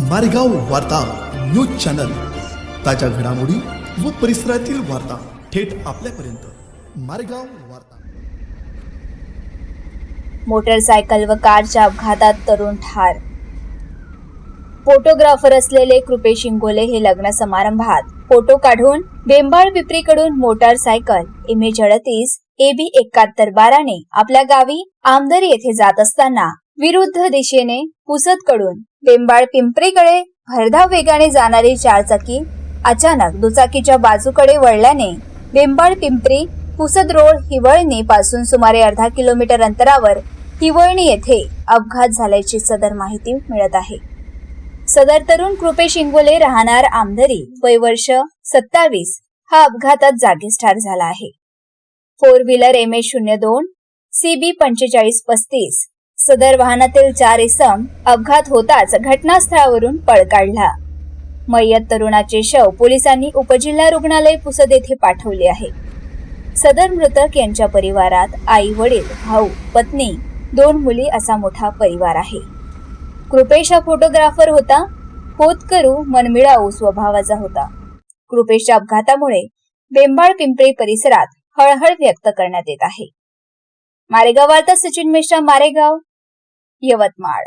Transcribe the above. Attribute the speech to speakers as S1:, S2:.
S1: मारेगाव वार्ता news channel. ताज्या घडामोडी व परिसरातील वार्ता थेट आपल्यापर्यंत. मारेगाव वार्ता.
S2: मोटरसायकल व कारच्या अपघातात तरुण ठार. फोटोग्राफर असलेले कृपेश इंगोले हे लग्न समारंभात. फोटो काढून बेंबाळ पिपरीकडून मोटारसायकल इमेज अडतीस एबी एकाहत्तर बाराने आपल्या गावी आमदर येथे जात असताना विरुद्ध दिशेने पुसतकडून बेंबाळ पिंपरीकडे भरधाव वेगाने जाणारी चारचाकी अचानक दुचाकीच्या बाजूकडे वळल्याने बेंबाळ पिंपरी पुसद रोड हिवळणी पासून सुमारे अर्धा किलोमीटर अंतरावर हिवळणी येथे अपघात झाल्याची सदर माहिती मिळत आहे. सदर तरुण कृपेश इंगोले राहणार आमदरी वय वर्ष सत्तावीस. हा अपघातात जागीच ठार झाला आहे. फोर व्हीलर एम ए शून्य दोन सीबी पंचेचाळीस पस्तीस. सदर वाहनातील चार इसम अपघात होताच घटनास्थळावरून पळ काढला. मय्यत तरुणाचे शव पोलिसांनी उपजिल्हा रुग्णालय पुसद येथे पाठवले आहे. सदर मृतक यांच्या परिवारात आई वडील भाऊ पत्नी दोन मुली असा मोठा परिवार आहे. कृपेश हा फोटोग्राफर होता. होतकरू मनमिळाऊ स्वभावाचा होता. कृपेशच्या अपघातामुळे बेंबाळ पिंपरी परिसरात हळहळ व्यक्त करण्यात येत आहे. मारेगाव वार्ता सचिन मिश्रा मारेगाव. यवतमाळ.